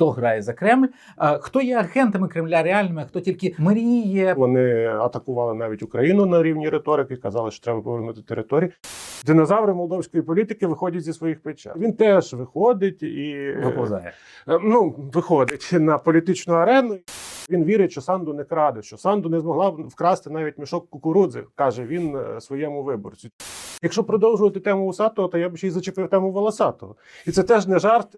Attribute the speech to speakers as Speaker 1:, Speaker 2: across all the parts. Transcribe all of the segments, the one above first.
Speaker 1: хто грає за Кремль, е, хто є агентами Кремля реальними, а хто тільки мріє.
Speaker 2: Вони атакували навіть Україну на рівні риторики, казали, що треба повернути території. Динозаври молдовської політики виходять зі своїх печер. Він теж виходить і
Speaker 1: Виповзає.
Speaker 2: Е, ну, виходить на політичну арену. Він вірить, що Санду не краде, що Санду не змогла вкрасти навіть мішок кукурудзи, каже він е, своєму виборцю. Якщо продовжувати тему Усатого, то я б ще й зачепив тему Волосатого. І це теж не жарт.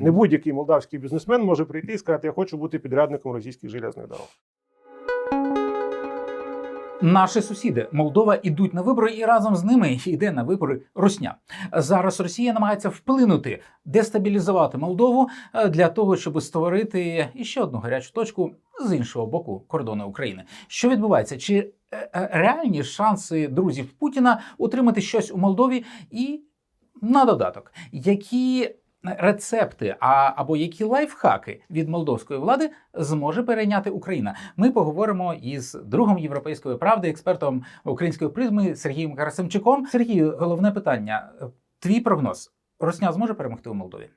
Speaker 2: Не будь-який молдавський бізнесмен може прийти і сказати, я хочу бути підрядником російських железних дорог.
Speaker 1: Наші сусіди Молдова ідуть на вибори, і разом з ними йде на вибори Русня. Зараз Росія намагається вплинути, дестабілізувати Молдову е, для того, щоб створити іще одну гарячу точку з іншого боку кордону України. Що відбувається? Чи е, е, реальні шанси друзів Путіна утримати щось у Молдові? І на додаток, які рецепти а, або які лайфхаки від молдовської влади зможе перейняти Україна? Ми поговоримо із другом європейської правди, експертом української призми Сергієм Карасимчуком. Сергію, головне питання: твій прогноз: Росня зможе перемогти у Молдові?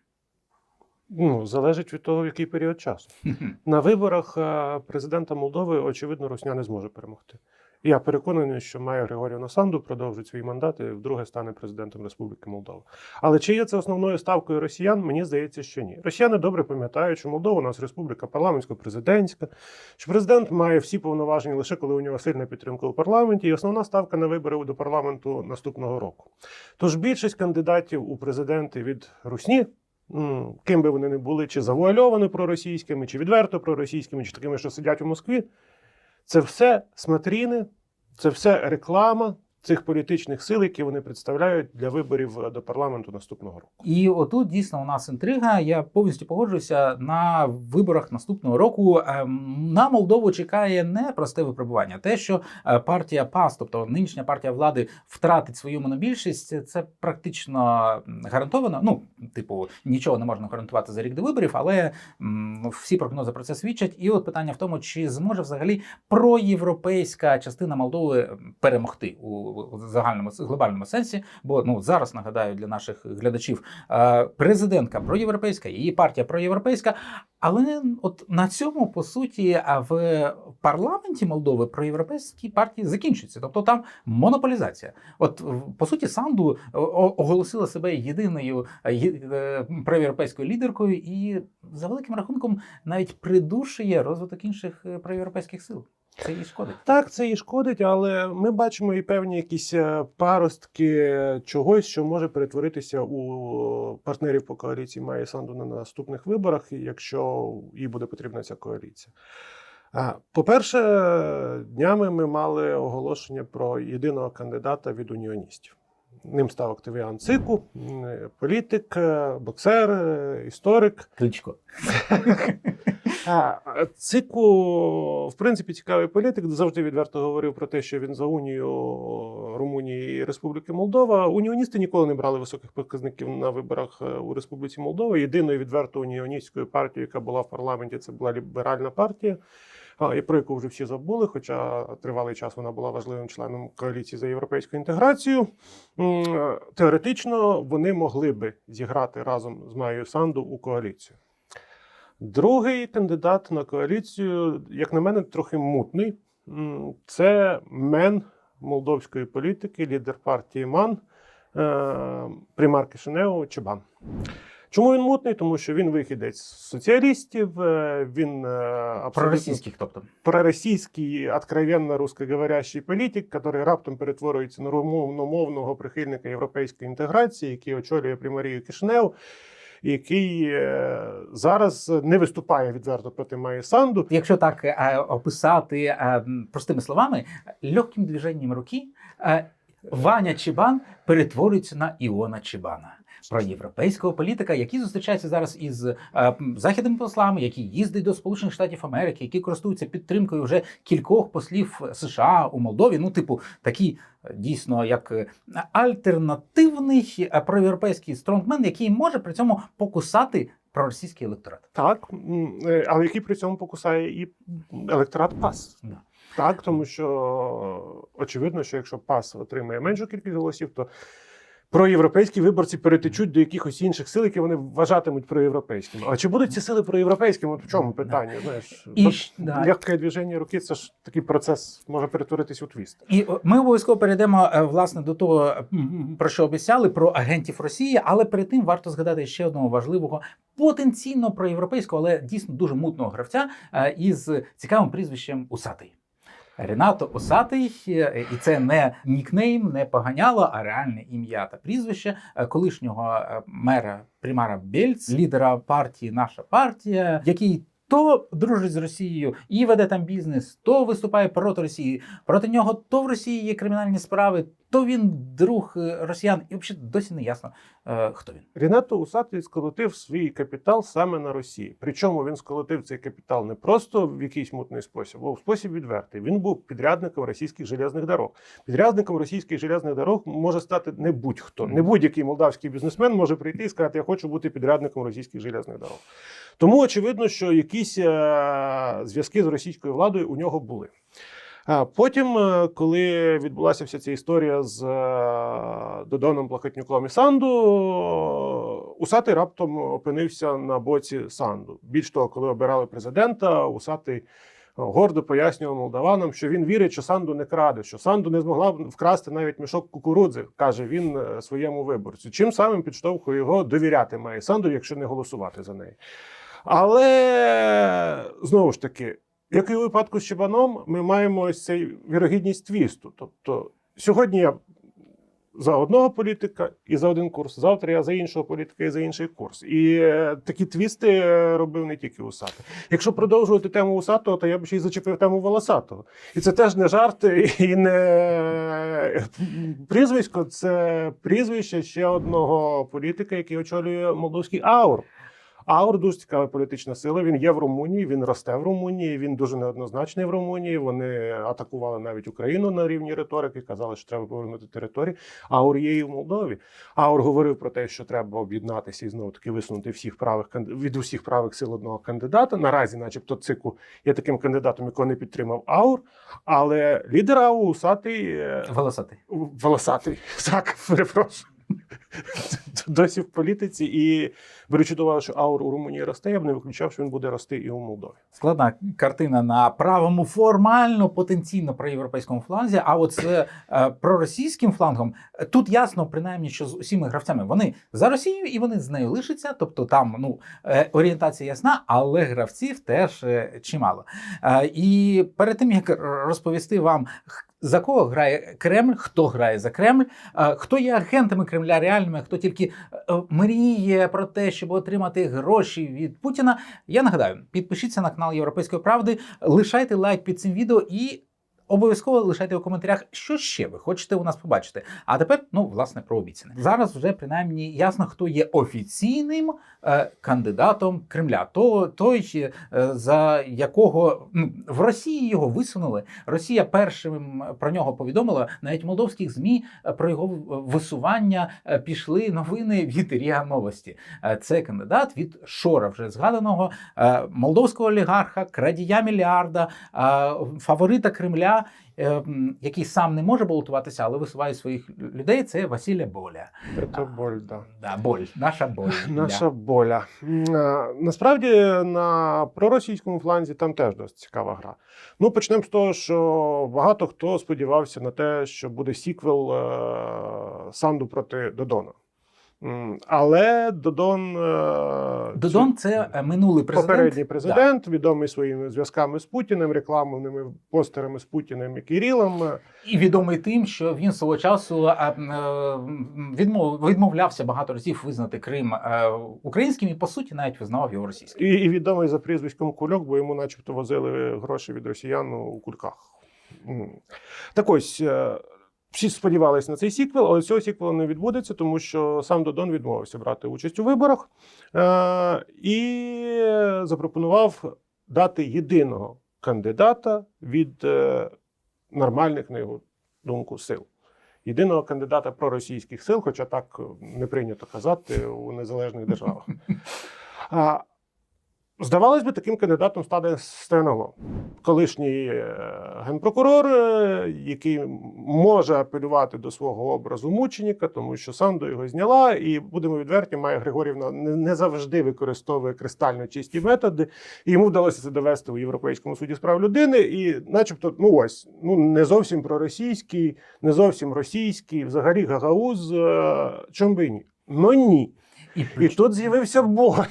Speaker 2: Ну, залежить від того, в який період часу. На виборах е, президента Молдови, очевидно, Русня не зможе перемогти. Я переконаний, що Майя Григорівна Санду продовжить свій мандат і вдруге стане президентом Республіки Молдова. Але чи є це основною ставкою росіян? Мені здається, що ні. Росіяни добре пам'ятають, що Молдова у нас республіка парламентсько-президентська, що президент має всі повноваження лише коли у нього сильна підтримка у парламенті, і основна ставка на вибори до парламенту наступного року. Тож більшість кандидатів у президенти від Русні. Ким би вони не були, чи завуальовані проросійськими, чи відверто проросійськими, чи такими, що сидять у Москві, це все смотріни, це все реклама цих політичних сил, які вони представляють для виборів е, до парламенту наступного року.
Speaker 1: І отут дійсно у нас інтрига. Я повністю погоджуюся на виборах наступного року. ем, На Молдову чекає не просте випробування. Те, що е, партія ПАС, тобто нинішня партія влади, втратить свою монобільшість, це практично гарантовано. Ну, типу, нічого не можна гарантувати за рік до виборів, але всі прогнози про це свідчать. І от питання в тому, чи зможе взагалі проєвропейська частина Молдови перемогти у у загальному глобальному сенсі. Бо ну зараз нагадаю для наших глядачів, е, президентка проєвропейська, її партія проєвропейська. Але от на цьому по суті а в парламенті Молдови проєвропейські партії закінчуються. Тобто там монополізація. От по суті, Санду оголосила себе єдиною е, е, проєвропейською лідеркою, і за великим рахунком навіть придушує розвиток інших е, проєвропейських сил. Це їй шкодить.
Speaker 2: Так, це і шкодить, але ми бачимо і певні якісь е, паростки чогось, що може перетворитися у партнерів по коаліції Майї Санду на наступних виборах, якщо їй буде потрібна ця коаліція. По-перше, днями ми мали оголошення про єдиного кандидата від уніоністів. Ним став Октавіан Цику, політик, е, боксер, е, історик.
Speaker 1: Кличко.
Speaker 2: Цику, в принципі, цікавий політик. Завжди відверто говорив про те, що він за унію Румунії і Республіки Молдова. Уніоністи ніколи не брали високих показників на виборах е, у Республіці Молдова. Єдиною відверто уніоністською партією, яка була в парламенті, це була ліберальна партія. І про яку вже всі забули, хоча тривалий час вона була важливим членом коаліції за європейську інтеграцію. Е, Теоретично вони могли би зіграти разом з Майєю Санду у коаліцію. Другий кандидат на коаліцію, як на мене, трохи мутний. Це мен молдовської політики, лідер партії МАН е, Примар Кишинеу Чебан. Чому він мутний? Тому що він вихідець з соціалістів, е, він е,
Speaker 1: Проросійських, тобто.
Speaker 2: проросійський, откровенно русскоговорящий політик, який раптом перетворюється на румовномовного прихильника європейської інтеграції, який очолює примарію Кишнев, який е, зараз не виступає відверто проти Майя Санду.
Speaker 1: Якщо так е, описати е, простими словами, легким движенням руки Ваня Чебан перетворюється на Іона Чебана. Про європейського політика, який зустрічається зараз із е, західними послами, який їздить до Сполучених Штатів Америки, які користуються підтримкою вже кількох послів США у Молдові. Ну, типу, такі е, дійсно як е, альтернативний проєвропейський стронгмен, який може при цьому покусати проросійський електорат.
Speaker 2: Так, але який при цьому покусає і електорат ПАС.
Speaker 1: Да.
Speaker 2: Так, тому що очевидно, що якщо ПАС отримає меншу кількість голосів, то проєвропейські виборці перетечуть до якихось інших сил, які вони вважатимуть проєвропейськими. А чи будуть ці сили проєвропейськими? От в чому питання? Знаєш,
Speaker 1: І да.
Speaker 2: легке движення руки це ж такий процес може перетворитись у твіст.
Speaker 1: І ми обов'язково перейдемо е, власне до того, про що обіцяли, про агентів Росії. Але перед тим варто згадати ще одного важливого, потенційно проєвропейського, але дійсно дуже мутного гравця е, із цікавим прізвищем Усатий. Ренато Усатий, е, і це не нікнейм, не поганяло, а реальне ім'я та прізвище е, колишнього е, мера Примара Бельц, лідера партії Наша партія, який то дружить з Росією і веде там бізнес, то виступає проти Росії. Проти нього то в Росії є кримінальні справи, то він друг е, росіян, і взагалі досі не ясно, е, хто він.
Speaker 2: Рінато Усатий сколотив свій капітал саме на Росії. Причому він сколотив цей капітал не просто в якийсь мутний спосіб, а в спосіб відвертий. Він був підрядником російських железних дорог. Підрядником російських железних дорог може стати не будь-хто. Не будь-який молдавський бізнесмен може прийти і сказати, я хочу бути підрядником російських железних дорог. Тому очевидно, що якісь е, зв'язки з російською владою у нього були. Потім, е, коли відбулася вся ця історія з е, Додоном Плахотнюком і Санду, Усатий раптом опинився на боці Санду. Більш того, коли обирали президента, Усатий е, гордо пояснював молдаванам, що він вірить, що Санду не краде, що Санду не змогла б вкрасти навіть мішок кукурудзи, каже він своєму виборцю. Чим самим підштовхує його довіряти має Санду, якщо не голосувати за неї. Але знову ж таки, як і у випадку з Чебаном, ми маємо ось цей вірогідність твісту. Тобто, сьогодні я за одного політика і за один курс, завтра я за іншого політика і за інший курс. І е, такі твісти е, робив не тільки Усатий. Якщо продовжувати тему Усатого, то я б ще й зачепив тему Волосатого. І це теж не жарт і не прізвисько, це прізвище ще одного політика, який очолює молдовський аур. Аур дуже цікава політична сила. Він є в Румунії, він росте в Румунії. Він дуже неоднозначний в Румунії. Вони атакували навіть Україну на рівні риторики, казали, що треба повернути території. Аур є і в Молдові. Аур говорив про те, що треба об'єднатися і знову таки висунути всіх правих від усіх правих сил одного кандидата. Наразі, начебто, цику є таким кандидатом, якого не підтримав Аур. Але лідер Аур усатий е,
Speaker 1: Волосатий.
Speaker 2: волосатий. Так, перепрошую. Досі в політиці, і беручи до уваги, що аур у Румунії росте, я б не виключав, що він буде рости і у Молдові.
Speaker 1: Складна картина на правому формально потенційно проєвропейському фланзі. А от з е, проросійським флангом е, тут ясно, принаймні, що з усіма гравцями вони за Росією і вони з нею лишаться. Тобто там ну е, орієнтація ясна, але гравців теж чимало. І перед тим як розповісти вам. За кого грає Кремль, хто грає за Кремль, хто є агентами Кремля реальними, хто тільки е, мріє про те, щоб отримати гроші від Путіна. Я нагадаю, підпишіться на канал Європейської правди, лишайте лайк під цим відео і обов'язково лишайте у коментарях, що ще ви хочете у нас побачити. А тепер, ну, власне, про обіцяне. Зараз вже принаймні ясно, хто є офіційним е, кандидатом Кремля. То той, е, за якого ну, в Росії його висунули. Росія першим про нього повідомила. Навіть молдовських змі е, про його висування е, пішли новини від РІА Новості. Е, Це кандидат від Шора, вже згаданого молдовського олігарха, крадія мільярда, фаворита Кремля, е, який сам не може балотуватися, але висуває своїх людей. Це Василя Боля.
Speaker 2: Це боль, да.
Speaker 1: Да, боль, наша боль.
Speaker 2: Наша боля. Насправді на проросійському фланзі там теж досить цікава гра. Ну, почнемо з того, що багато хто сподівався на те, що буде сіквел е, Санду проти Додона. Але Додон. е,
Speaker 1: Додон це е, минулий президент.
Speaker 2: Попередній президент, відомий своїми зв'язками з Путіним, рекламними постерами з Путіним і Кирилом.
Speaker 1: І відомий тим, що він свого часу е, відмов, відмовлявся багато разів визнати Крим українським і по суті навіть визнавав його російським.
Speaker 2: І, і відомий за прізвиськом Кульок, бо йому, начебто, возили гроші від росіян у кульках. Так ось. Всі сподівалися на цей сіквел, але цього сіквелу не відбудеться, тому що сам Додон відмовився брати участь у виборах е- і запропонував дати єдиного кандидата від е- нормальних, на його думку, сил. Єдиного кандидата проросійських сил, хоча так не прийнято казати у незалежних державах. А, Здавалось би, таким кандидатом стане Стояноглов. Колишній е, генпрокурор, е, який може апелювати до свого образу мученіка, тому що Санду його зняла, і будемо відверті, Майя Григорівна не, завжди використовує кристально чисті методи. І йому вдалося це довести у Європейському суді з прав людини. І, начебто, ну ось, ну не зовсім проросійський, не зовсім російський, взагалі гагауз. е, Чом би ні? Ну ні.
Speaker 1: І,
Speaker 2: І тут з'явився Бог.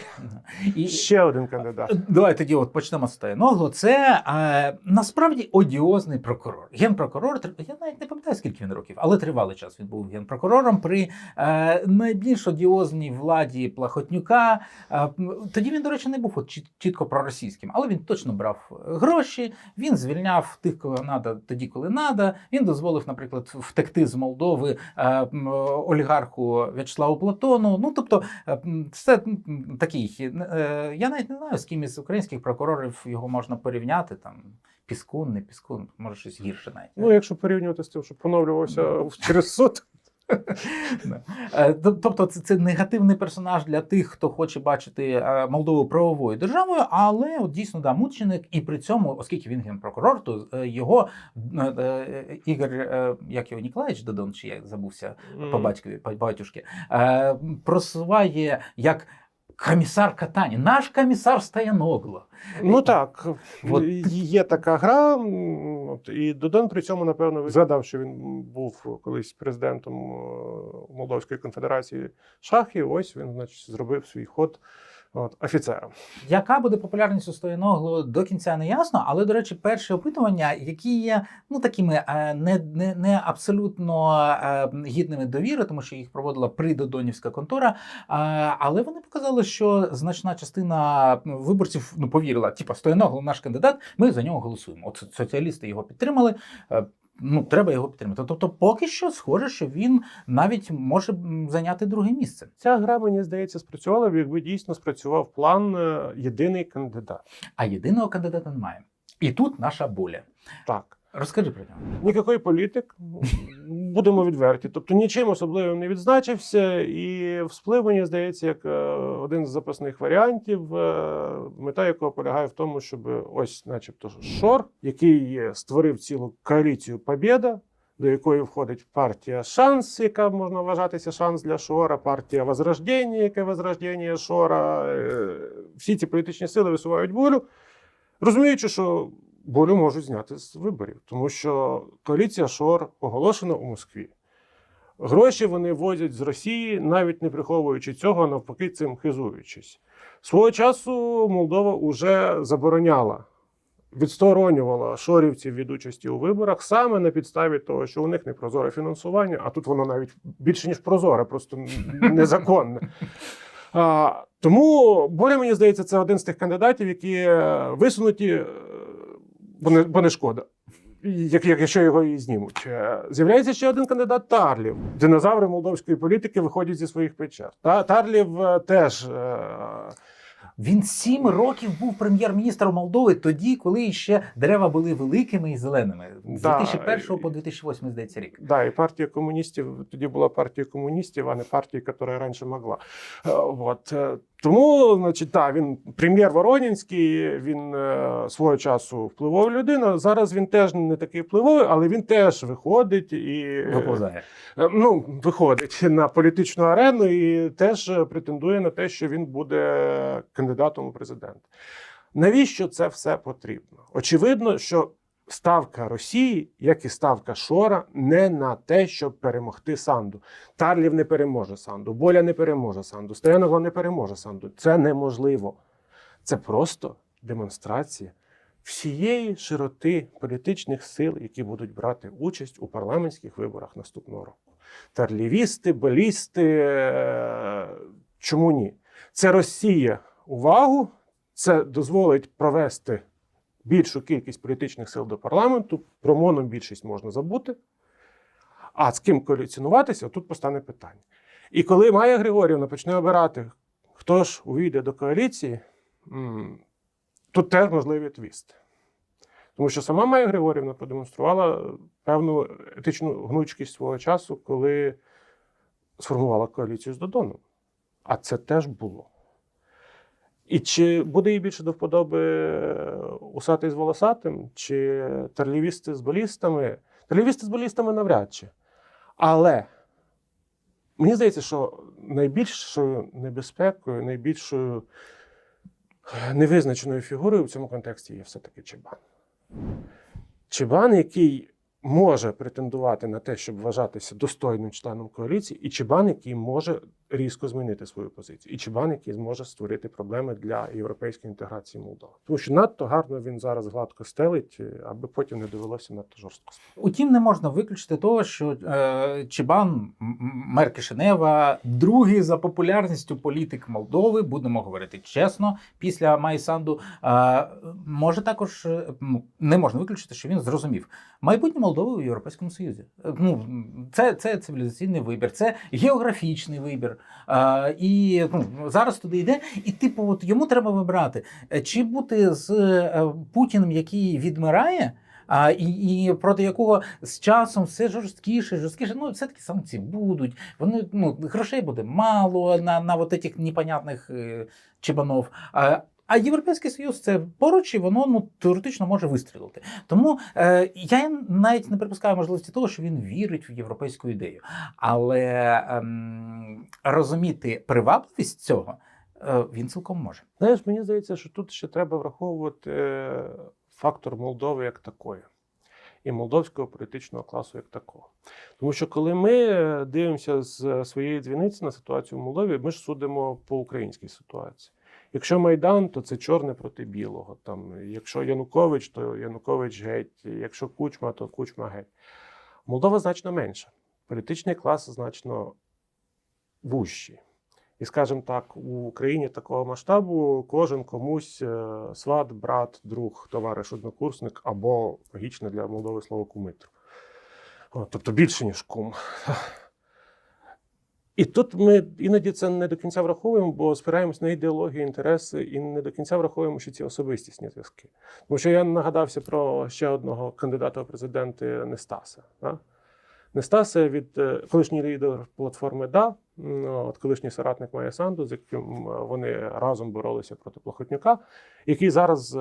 Speaker 1: і,
Speaker 2: Ще один кандидат.
Speaker 1: Давай тоді от почнемо з Стояногло. Це е, насправді одіозний прокурор. Генпрокурор, я навіть не пам'ятаю, скільки він років, але тривалий час він був генпрокурором при е, найбільш одіозній владі Плахотнюка. Е, тоді він, до речі, не був от чіт- чітко проросійським, але він точно брав е, гроші, він звільняв тих, кого треба, тоді, коли треба. Він дозволив, наприклад, втекти з Молдови е, олігарху В'ячеславу Платону. Ну, тобто, Це м, такий. е, Я навіть не знаю, з ким із українських прокурорів його можна порівняти. Там Піскун, не Піскун, може щось гірше навіть.
Speaker 2: Ну, якщо порівнювати з тим, що поновлювався через суд.
Speaker 1: Е, тоб- Тобто, це, це негативний персонаж для тих, хто хоче бачити е, Молдову правовою державою, але от дійсно да, мученик, і при цьому, оскільки він генпрокурор, то е, його Ігор, як його Ніколаєвич Додон, чи я забувся по батькові, по батюшки, просуває як комісар Катані, наш комісар Стояногло.
Speaker 2: Ну так,
Speaker 1: От.
Speaker 2: є така гра. і Додон при цьому, напевно, згадав, що він був колись президентом е, Молдовської конфедерації шахів. Ось він, значить, зробив свій ход от, офіцером.
Speaker 1: Яка буде популярність у Стояногло до кінця не ясно, але, до речі, перші опитування, які є ну такими е, не, не, не абсолютно е, гідними довіри, тому що їх проводила придодонівська контора. е, Але вони показали, що значна частина виборців ну повірила, типа Стояногло наш кандидат, ми за нього голосуємо. От соціалісти його підтримали. Ну, треба його підтримати. Тобто, поки що схоже, що він навіть може зайняти друге місце.
Speaker 2: Ця гра, мені здається, спрацювала, якби дійсно спрацював план е, єдиний кандидат.
Speaker 1: А єдиного кандидата немає. І тут наша боля.
Speaker 2: Так.
Speaker 1: Розкажи про нього.
Speaker 2: Никакий політик, будемо відверті. Тобто нічим особливим не відзначився, і всплив, мені здається, як е, один з запасних варіантів, е, мета якого полягає в тому, щоб ось, начебто, Шор, який створив цілу коаліцію Побєда, до якої входить партія Шанс, яка можна вважатися шанс для Шора, партія Возрождення, яке Возрождення Шора. е, Всі ці політичні сили висувають волю, розуміючи, що волю можуть зняти з виборів, тому що коаліція Шор оголошена у Москві. Гроші вони возять з Росії, навіть не приховуючи цього, навпаки, цим хизуючись. Свого часу Молдова вже забороняла, відсторонювала шорівців від участі у виборах саме на підставі того, що у них не прозоре фінансування, а тут воно навіть більше ніж прозоре, просто незаконне. А, тому Боря, мені здається, це один з тих кандидатів, які е, висунуті, е, бо не, бо не шкода. Як, як, якщо його і знімуть, Е, з'являється ще один кандидат Тарлів. Динозаври молдовської політики виходять зі своїх печер. Та Тарлів е, теж е,
Speaker 1: Він сім років був прем'єр-міністром Молдови тоді, коли ще дерева були великими і зеленими. З
Speaker 2: Да,
Speaker 1: 2001 по 2008, здається, рік.
Speaker 2: Да, і партія комуністів тоді була партія комуністів, а не партія, яка раніше могла. От. Тому, значить, так, він прем'єр Воронінський, він е, свого часу впливова людина. Зараз він теж не такий впливовий, але він теж виходить і е,
Speaker 1: Виповзає.
Speaker 2: Е, ну, виходить на політичну арену і теж е, претендує на те, що він буде кандидатом у президенти. Навіщо це все потрібно? Очевидно, що ставка Росії, як і ставка Шора, не на те, щоб перемогти Санду. Тарлів не переможе Санду, Боля не переможе Санду, Стоянова не переможе Санду. Це неможливо. Це просто демонстрація всієї широти політичних сил, які будуть брати участь у парламентських виборах наступного року. Тарлівісти, балісти. е, Чому ні? Це розсіє увагу, це дозволить провести більшу кількість політичних сил до парламенту. Про монобільшість можна забути. А з ким коаліціонуватися, тут постане питання. І коли Майя Григорівна почне обирати, хто ж увійде до коаліції, тут теж можливий твіст. Тому що сама Майя Григорівна продемонструвала певну етичну гнучкість свого часу, коли сформувала коаліцію з Додоном. А це теж було. І чи буде їй більше до вподоби е, усатий з волосатим, чи терлівісти з балістами? Терлівісти з балістами навряд чи. Але мені здається, що найбільшою небезпекою, найбільшою е, невизначеною фігурою в цьому контексті є все-таки Чебан. Чебан, який може претендувати на те, щоб вважатися достойним членом коаліції, і Чебан, який може різко змінити свою позицію, і Чебан, який зможе створити проблеми для європейської інтеграції Молдови. Тому що надто гарно він зараз гладко стелить, е, аби потім не довелося надто жорстко.
Speaker 1: Утім, не можна виключити того, що е, Чебан мер Кишинева, другий за популярністю політик Молдови, будемо говорити чесно, після Майсанду, може також е, не можна виключити, що він зрозумів майбутнє Молдови у Європейському Союзі. Е, Ну це, це цивілізаційний вибір, це географічний вибір. І ну, зараз туди йде, і типу, от йому треба вибрати, е, чи бути з Путіним, який відмирає. А, і, і проти якого з часом все жорсткіше, жорсткіше. Ну, все-таки санкції будуть. Вони ну, грошей буде мало на, на вот этих непонятних е, чебанов. А, а Європейський Союз це поруч, і воно ну, теоретично може вистрілити. Тому е, я навіть не припускаю можливості того, що він вірить в європейську ідею. Але ем, розуміти привабливість цього е, він цілком може.
Speaker 2: Знаєш, мені здається, що тут ще треба враховувати е, фактор Молдови як такої. І молдовського політичного класу як такого. Тому що коли ми е, дивимося з своєї дзвіниці на ситуацію в Молдові, ми ж судимо по українській ситуації. Якщо Майдан, то це чорне проти білого. Там, якщо Янукович, то Янукович геть, якщо Кучма, то Кучма геть. Молдова значно менша. Політичний клас значно вужчий. І, скажімо так, у Україні такого масштабу кожен комусь е, сват, брат, друг, товариш, однокурсник або логічне для Молдови слово кумитр. Тобто більше, ніж кум. І тут ми іноді це не до кінця враховуємо, бо спираємось на ідеологію, інтереси, і не до кінця враховуємо, що ці особистісні зв'язки. Тому що я нагадався про ще одного кандидата у президенти Нестаса. Да? Нестаса від е, колишній лідер платформи ДА, от колишній соратник Майя Санду, з яким вони разом боролися проти Плохотнюка, який зараз е,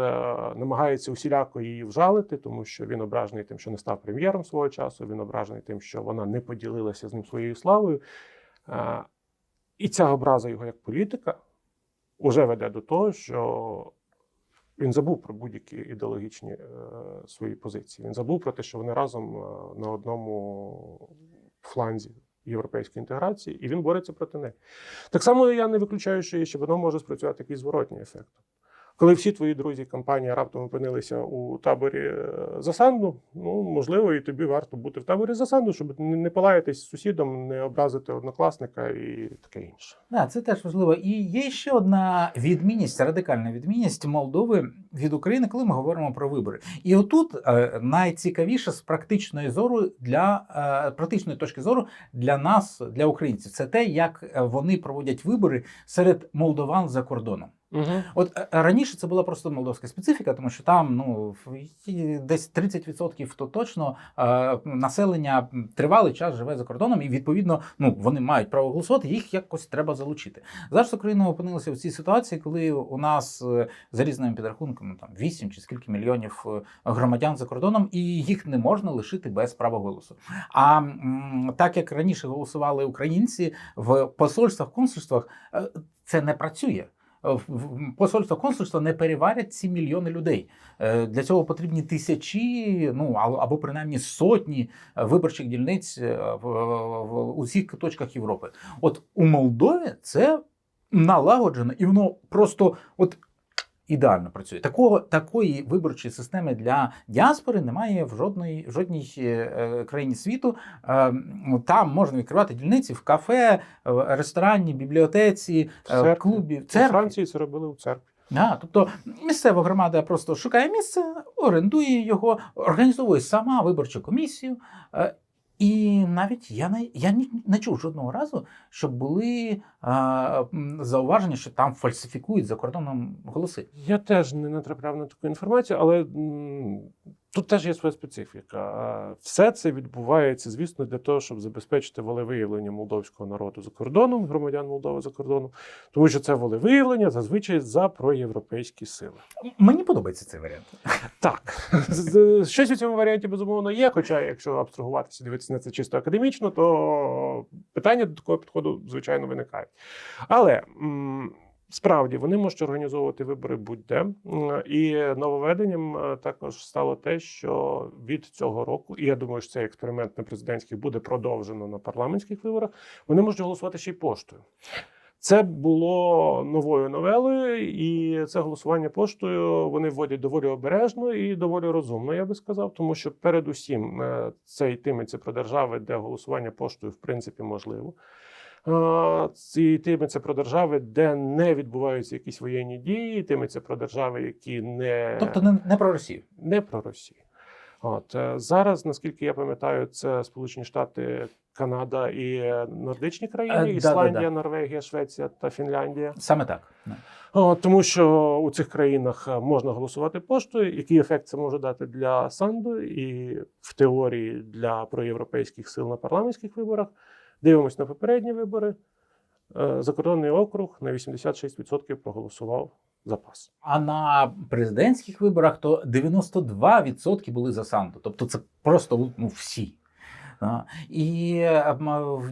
Speaker 2: намагається усіляко її вжалити, тому що він ображений тим, що не став прем'єром свого часу. Він ображений тим, що вона не поділилася з ним своєю славою. Е, І ця образа його як політика вже веде до того, що він забув про будь-які ідеологічні е, свої позиції. Він забув про те, що вони разом е, на одному фланзі європейської інтеграції, і він бореться проти неї. Так само я не виключаю, що ще воно може спрацювати якийсь зворотній ефект. Коли всі твої друзі компанії раптом опинилися у таборі е, Засанду, ну можливо, і тобі варто бути в таборі Засанду, щоб не полаятись з сусідом, не образити однокласника і таке інше.
Speaker 1: Да, це теж важливо. І є ще одна відмінність, радикальна відмінність Молдови від України, коли ми говоримо про вибори. І отут е, найцікавіше з практичної зору для е, практичної точки зору для нас, для українців, це те, як вони проводять вибори серед молдован за кордоном.
Speaker 2: Угу.
Speaker 1: От е, раніше це була просто молдовська специфіка, тому що там ну десь 30% то точно е, населення тривалий час живе за кордоном, і відповідно ну вони мають право голосувати, їх якось треба залучити. Зараз Україна опинилася в цій ситуації, коли у нас е, за різними підрахунками там 8 чи скільки мільйонів е, громадян за кордоном, і їх не можна лишити без права голосу. А м, так як раніше голосували українці в посольствах, консульствах, е, це не працює. В- Посольство консульство не переварять ці мільйони людей. Е, Для цього потрібні тисячі, ну або принаймні сотні е, виборчих дільниць е, в усіх точках Європи. От у Молдові це налагоджено, і воно просто от ідеально працює. Такого такої виборчої системи для діаспори немає в жодної в жодній е, країні світу. Е, Там можна відкривати дільниці в кафе, е, ресторані, бібліотеці,
Speaker 2: В
Speaker 1: е, клубі, в церкві.
Speaker 2: Франції це робили у церкві.
Speaker 1: Да, тобто місцева громада просто шукає місце, орендує його, організовує сама виборчу комісію. е, І навіть я не, я не чув жодного разу, щоб були а, зауваження, що там фальсифікують за кордоном голоси.
Speaker 2: Я теж не натрапляв на таку інформацію, але Тут теж є своя специфіка. Все це відбувається, звісно, для того, щоб забезпечити волевиявлення молдовського народу за кордоном, громадян Молдови за кордоном, тому що це волевиявлення зазвичай за проєвропейські сили.
Speaker 1: Мені подобається цей варіант.
Speaker 2: Так, щось у цьому варіанті безумовно є. Хоча, якщо абстрагуватися, дивитися на це чисто академічно, то питання до такого підходу, звичайно, виникають. Але справді вони можуть організовувати вибори будь-де. І нововведенням е, також стало те, що від цього року, і я думаю, що цей експеримент на президентських буде продовжено на парламентських виборах. Вони можуть голосувати ще й поштою. Це було новою новелою, і це голосування поштою вони вводять доволі обережно і доволі розумно, я би сказав, тому що передусім е, це йтиметься про держави, де голосування поштою в принципі можливо. Е, І йтиметься про держави, де не відбуваються якісь воєнні дії, йтиметься про держави, які не
Speaker 1: Тобто не, не про Росію.
Speaker 2: не про Росію. От е, зараз, наскільки я пам'ятаю, це Сполучені Штати, Канада і е, нордичні
Speaker 1: Е,
Speaker 2: країни:
Speaker 1: да-да-да.
Speaker 2: Ісландія, Норвегія, Швеція та Фінляндія.
Speaker 1: Саме так.
Speaker 2: От, тому що у цих країнах е, можна голосувати поштою. Який ефект це може дати для Санду і в теорії для проєвропейських сил на парламентських виборах? Дивимось на попередні вибори. Е, Закордонний округ на 86% проголосував за пас.
Speaker 1: А на президентських виборах то 92% були за Санду. Тобто це просто ну, всі. І е,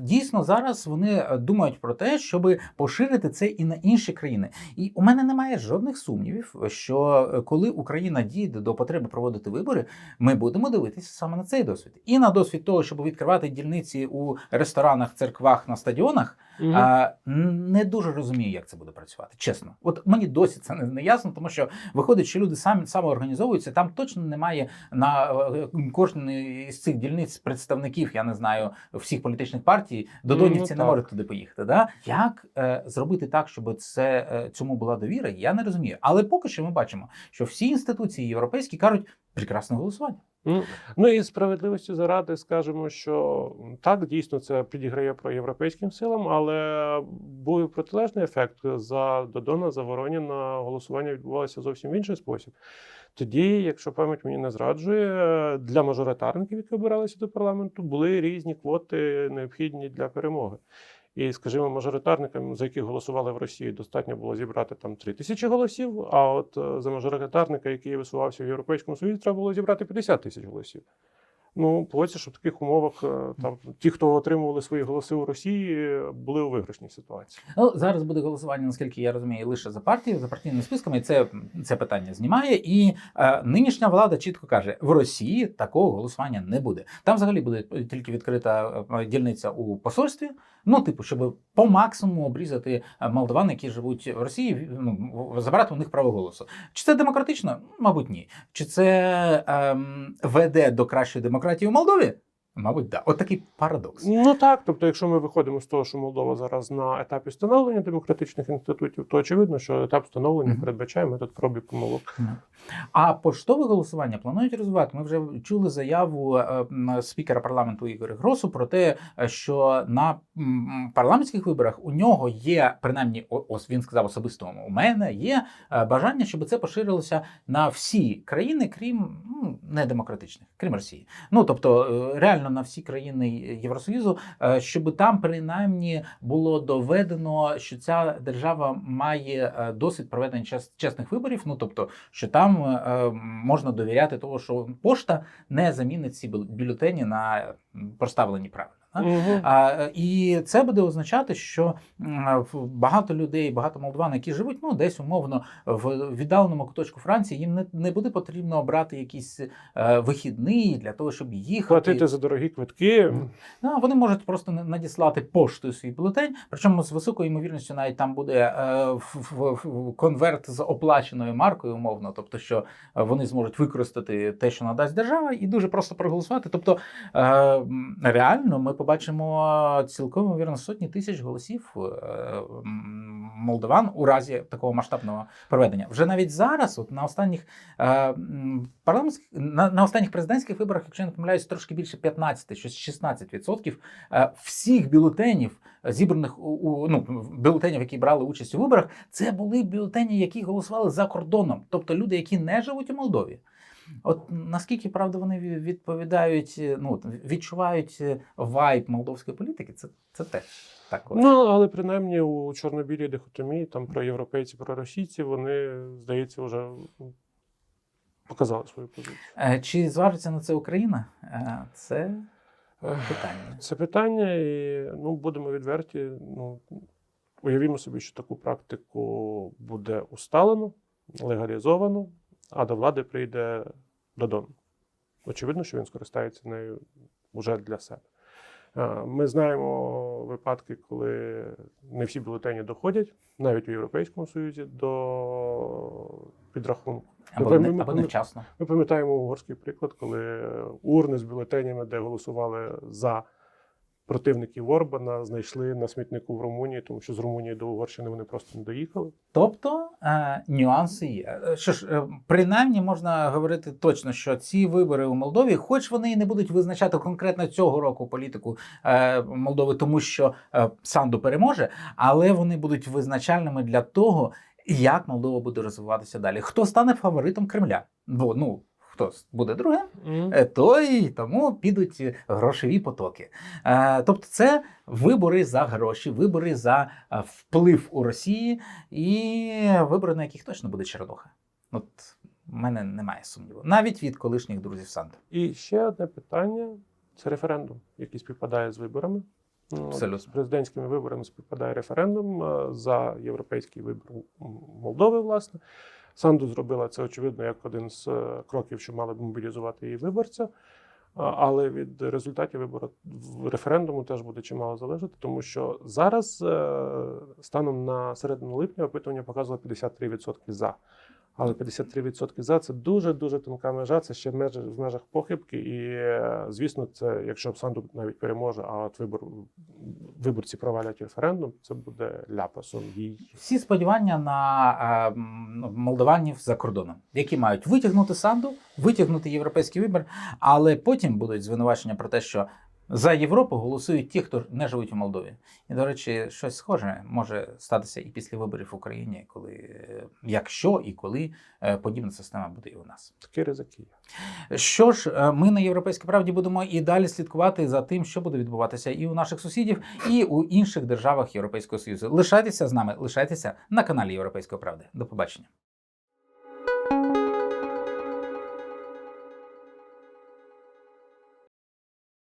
Speaker 1: дійсно зараз вони думають про те, щоб поширити це і на інші країни. І у мене немає жодних сумнівів, що е, коли Україна дійде до потреби проводити вибори, ми будемо дивитися саме на цей досвід. І на досвід того, щоб відкривати дільниці у ресторанах, церквах, на стадіонах. А, не дуже розумію, як це буде працювати. Чесно, от мені досі це не, не ясно, тому що виходить, що люди самі самоорганізовуються. Там точно немає на е, кожній з цих дільниць представників, я не знаю, всіх політичних партій. Додонівці
Speaker 2: Ну,
Speaker 1: не можуть туди поїхати. Да? Як е, зробити так, щоб це е, цьому була довіра? Я не розумію. Але поки що ми бачимо, що всі інституції європейські кажуть прекрасне голосування.
Speaker 2: Ну і справедливості заради скажемо, що так дійсно це підіграє про європейським силам, але був протилежний ефект. За Додона, за Вороніна голосування відбувалося зовсім в інший спосіб. Тоді, якщо пам'ять мені не зраджує, для мажоритарників, які обиралися до парламенту, були різні квоти необхідні для перемоги. І, скажімо, мажоритарникам, за яких голосували в Росії, достатньо було зібрати там 3 тисячі голосів. А от е, за мажоритарника, який висувався в Європейському Союзі, треба було зібрати 50 тисяч голосів. Ну, погодься, що в таких умовах е, там ті, хто отримували свої голоси у Росії, були у виграшній ситуації.
Speaker 1: Ну, зараз буде голосування, наскільки я розумію, лише за партію, за партійними списками. Це, це питання знімає. І е, нинішня влада чітко каже: в Росії такого голосування не буде. Там взагалі буде тільки відкрита е, дільниця у посольстві. Ну, типу, щоб по максимуму обрізати е, молдаван, які живуть в Росії, ну, забрати у них право голосу. Чи це демократично? Мабуть, ні. Чи це ем, веде до кращої демократії у Молдові? Мабуть, да. От такий парадокс.
Speaker 2: Ну так, тобто, якщо ми виходимо з того, що Молдова зараз на етапі становлення демократичних інститутів, то очевидно, що етап становлення
Speaker 1: Мгм.
Speaker 2: передбачає метод проб і помилок.
Speaker 1: А поштове голосування планують розвивати. Ми вже чули заяву е, спікера парламенту Ігоря Гросу про те, е, що на парламентських виборах у нього є принаймні, ось він сказав особисто у мене є е, бажання, щоб це поширилося на всі країни, крім ну, недемократичних, крім Росії. Ну тобто е, реально на всі країни Євросоюзу, е, щоб там принаймні було доведено, що ця держава має е, досвід проведення чес- чесних виборів. Ну тобто, що там е, можна довіряти того, що пошта не замінить ці бюлетені на проставлені правильно.
Speaker 2: Мгм.
Speaker 1: А, і це буде означати, що багато людей, багато молдаван, які живуть ну десь умовно в віддаленому куточку Франції, їм не, не буде потрібно обрати якийсь е, вихідний для того, щоб їхати.
Speaker 2: Платити за дорогі квитки.
Speaker 1: Ну, вони можуть просто надіслати поштою свій бюлетень, причому з високою ймовірністю навіть там буде е, в- в- в- конверт з оплаченою маркою, умовно, тобто, що вони зможуть використати те, що надасть держава, і дуже просто проголосувати. Тобто, е, реально ми побачимо цілком ймовірно сотні тисяч голосів е, молдаван у разі такого масштабного проведення. Вже навіть зараз, от на останніх е, парламентських на, на останніх президентських виборах, якщо я не помиляюсь, трошки більше 15, щось 16% е, всіх бюлетенів, зібраних у ну бюлетенів, які брали участь у виборах, це були бюлетені, які голосували за кордоном, тобто люди, які не живуть у Молдові. От наскільки правда вони відповідають, е, ну відчувають е, вайб молдовської політики, це, це теж так.
Speaker 2: Ну, але принаймні у чорно-білій дихотомії, там про європейці, про російці, вони, здається, вже показали свою позицію.
Speaker 1: Е, Чи зважиться на це Україна? Це питання.
Speaker 2: Це питання, і ну, будемо відверті. Ну, уявімо собі, що таку практику буде усталено, легалізовано, а до влади прийде Додон. Очевидно, що він скористається нею вже для себе. Ми знаємо випадки, коли не всі бюлетені доходять, навіть у Європейському Союзі, до підрахунку.
Speaker 1: Або,
Speaker 2: Ми-
Speaker 1: не,
Speaker 2: ми-
Speaker 1: або
Speaker 2: ми-
Speaker 1: невчасно.
Speaker 2: Ми пам'ятаємо угорський приклад, коли урни з бюлетенями, де голосували за противників Орбана, знайшли на смітнику в Румунії, тому що з Румунії до Угорщини вони просто не доїхали.
Speaker 1: Тобто е, нюанси є. Е, Що ж, е, принаймні можна говорити точно, що ці вибори у Молдові, хоч вони і не будуть визначати конкретно цього року політику е, Молдови, тому що е, Санду переможе, але вони будуть визначальними для того, як Молдова буде розвиватися далі. Хто стане фаворитом Кремля? Бо ну хто буде другим, е, то і тому підуть грошові потоки. Е, Тобто, це вибори за гроші, вибори за е, вплив у Росії і вибори, на яких точно буде чернуха. От в мене немає сумніву. Навіть від колишніх друзів Санду.
Speaker 2: І ще одне питання: це референдум, який співпадає з виборами. Ну,
Speaker 1: Абсолютно.
Speaker 2: З президентськими виборами співпадає референдум за європейський вибір Молдови, власне. Санду зробила це, очевидно, як один з е, кроків, що мали б мобілізувати її виборця. Але від результатів вибору референдуму теж буде чимало залежати, тому що зараз, е, станом на середину липня, опитування показувало 53% за. Але 53% за це дуже дуже тонка межа. Це ще в межах похибки. І е, звісно, це якщо Санду навіть переможе, а от вибор виборці провалять референдум, це буде ляпасом їй.
Speaker 1: Всі сподівання на е, молдаванів за кордоном, які мають витягнути Санду, витягнути європейський вибір, але потім будуть звинувачення про те, що за Європу голосують ті, хто не живуть у Молдові. І, до речі, щось схоже може статися і після виборів в Україні, коли е, якщо і коли е, подібна система буде і у нас.
Speaker 2: Такі ризики є.
Speaker 1: Що ж, е, ми на європейській правді будемо і далі слідкувати за тим, що буде відбуватися і у наших сусідів, і у інших державах Європейського Союзу. Лишайтеся з нами, лишайтеся на каналі Європейської правди. До побачення.